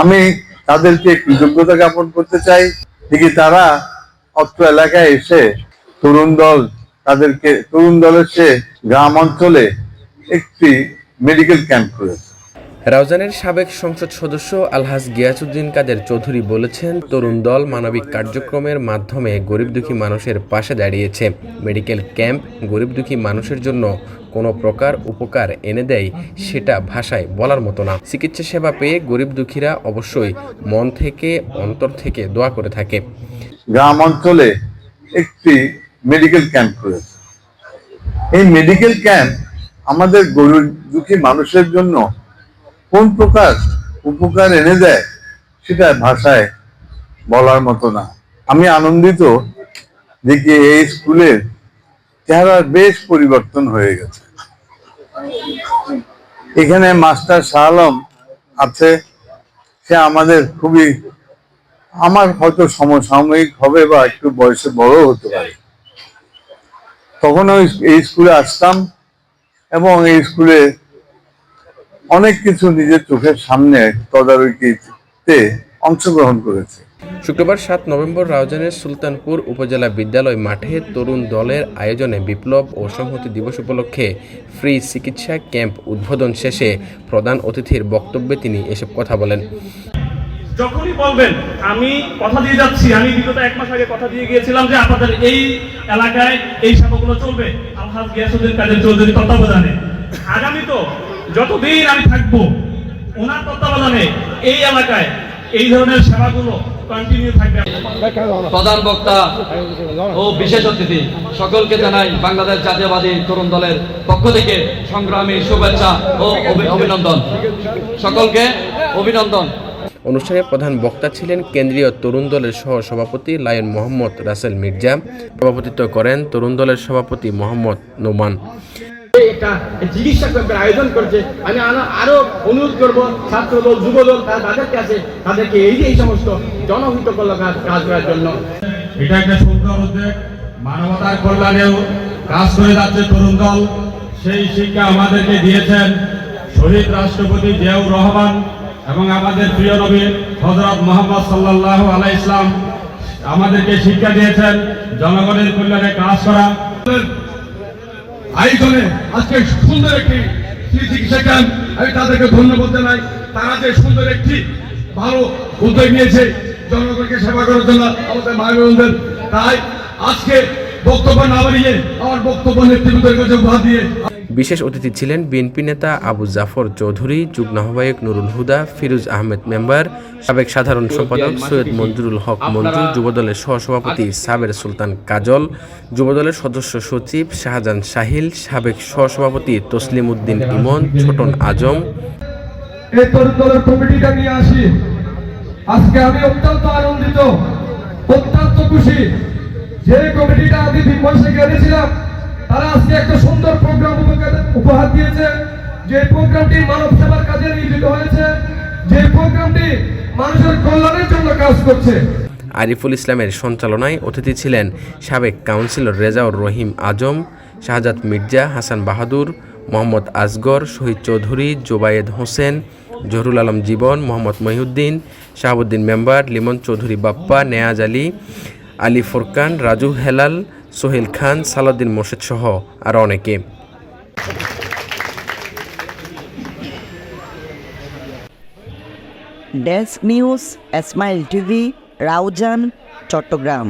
আমি তাদেরকে কৃতজ্ঞতা জ্ঞাপন করতে চাই। দেখি তারা অত্র এলাকায় এসে তরুণ দল তাদেরকে, তরুণ দলের চেয়ে গ্রাম অঞ্চলে একটি মেডিকেল ক্যাম্প করেছে। রাউজানের সাবেক সংসদ সদস্য আলহাজ গিয়াসুদ্দিন কাদের চৌধুরী বলেছেন, তরুণ দল মানবিক কার্যক্রমের মাধ্যমে গরিব দুঃখী মানুষের পাশে দাঁড়িয়েছে। মেডিকেল ক্যাম্প গরিব দুঃখী মানুষের জন্য কোনো প্রকার উপকার এনে দেয় সেটা ভাষায় বলার মতো না। চিকিৎসা সেবা পেয়ে গরিব দুঃখীরা অবশ্যই মন থেকে, অন্তর থেকে দোয়া করে থাকে। গ্রাম অঞ্চলে একটি মেডিকেল ক্যাম্প রয়েছে। এই মেডিকেল ক্যাম্প আমাদের গরিব দুঃখী মানুষের জন্য কোন প্রকার উপকার এনে দেয় সেটা ভাষায় বলার মতো না। আমি আনন্দিত যে কি এই স্কুলের চেহারার বেশ পরিবর্তন হয়ে গেছে। এখানে মাস্টার শাহ আলম আছে, সে আমাদের খুবই, আমার হয়তো সমসাময়িক হবে বা একটু বয়সে বড় হতে পারে। তখন ওই এই স্কুলে আসতাম এবং এই স্কুলে অনেক কিছু নিজের চোখের সামনে তদারকিতে অংশগ্রহণ করেছে। শুক্রবার সাত নভেম্বর রাউজানের সুলতানপুর উপজেলা বিদ্যালয় মাঠে তরুণ দলের আয়োজনে বিপ্লব ও সংহতি দিবস উপলক্ষে ফ্রি চিকিৎসা ক্যাম্প উদ্বোধন শেষে প্রধান অতিথির বক্তব্যে তিনি এসব কথা বলেন। যখনই বলবেন, আমি কথা দিয়ে যাচ্ছি, আমি বিগত এক মাস আগে কথা দিয়ে গিয়েছিলাম যে আপনাদের এই এলাকায় এই সেবাগুলো চলবে। আলহাজ গিয়াসুদ্দিন কাদের চৌধুরী তত্ত্বাবধানে। আগামী তো যতদিন আমি থাকব, ওনার তত্ত্বাবধানে এই এলাকায় এই ধরনের সেবাগুলো কন্টিনিউ থাকবে। প্রধান বক্তা ও বিশেষ অতিথি সকলকে জানাই বাংলাদেশ জাতীয়বাদী তরুণ দলের পক্ষ থেকে সংগ্রামী শুভেচ্ছা ও অভিনন্দন। সকলকে অভিনন্দন। অনুষ্ঠানে প্রধান বক্তা ছিলেন কেন্দ্রীয় তরুণ দলের সহ সভাপতি লায়ন মোহাম্মদ রাসেল মির্জা। সভাপতিত্ব করেন তরুণ দলের সভাপতি মোহাম্মদ নোমান। একটা চিকিৎসা ক্যাম্পের আয়োজন করছে, আমি আরো- অনুরোধ করব ছাত্র দল যুব দল তারা তাদেরকে আছে তাদেরকে এই যে এই সমস্ত জনহিত কাজ কাজ করার জন্য। এটা একটা সুন্দর উদ্যোগ। মানবতার কল্যাণেও কাজ করে যাচ্ছে তরুণ দল। সেই শিক্ষা আমাদেরকে দিয়েছেন শহীদ রাষ্ট্রপতি জিয়াউর রহমান এবং আমাদের প্রিয় নবী হজরত মোহাম্মদ সাল্লাহ আলাই ইসলাম আমাদেরকে শিক্ষা দিয়েছেন, জনগণের কল্যাণে কাজ করা। আয়োজনে আজকে সুন্দর একটি স্মৃতি চিকিৎসা আমি তাদেরকে ধন্যবাদ জানাই। তারা যে সুন্দর একটি ভালো উদ্যোগ নিয়েছে, জনগণকে সেবা করার জন্য আমাদের মা বোনদের। তাই আজকে বক্তব্য না বাড়িয়ে আমার বক্তব্য নেতৃত্বের কাছে উপহার দিয়ে বিশেষ অতিথি ছিলেন বিএনপি নেতা আবু জাফর চৌধুরী, যুগ্ম আহ্বায়ক নুরুল হুদা, ফিরোজ আহমেদ মেম্বার, সাবেক সাধারণ সম্পাদক সৈয়দ মঞ্জুরুল হক মঞ্জু, যুবদলের সহসভাপতি সাবের সুলতান কাজল, যুবদলের সদস্য সচিব শাহজাহান সাহিল সাবেক সহসভাপতি তসলিম উদ্দিন ইমন, ছোটন আজম। আজকে আমি অত্যন্ত আনন্দিত, অত্যন্ত খুশি। যে কমিটিটা আমি তিন মাস আগে এনেছিলাম তারা আজকে একটা সুন্দর প্রোগ্রাম উপহার দিয়েছে। যে প্রোগ্রামটি মানব সেবার কাজে নিয়োজিত হয়েছে। যে প্রোগ্রামটি মানুষের কল্যাণের জন্য কাজ করছে। আরিফুল ইসলামের সঞ্চালনায় অতিথি ছিলেন সাবেক কাউন্সিলর রেজাউর রহিম আজম, শাহজাদ মির্জা, হাসান বাহাদুর, মোহাম্মদ আসগর, শহীদ চৌধুরী, জোবায়েদ হোসেন, জহুরুল আলম জীবন, মোহাম্মদ মহিউদ্দিন, শাহাবুদ্দিন মেম্বার, লিমন চৌধুরী বাপ্পা, নেয়াজ আলী আলী ফুরকান, রাজু হেলাল সোহেল খান সালাদ্দিন মোর্শেদ সহ আরও অনেকে। Desk news Esmail TV Raozan Chattogram.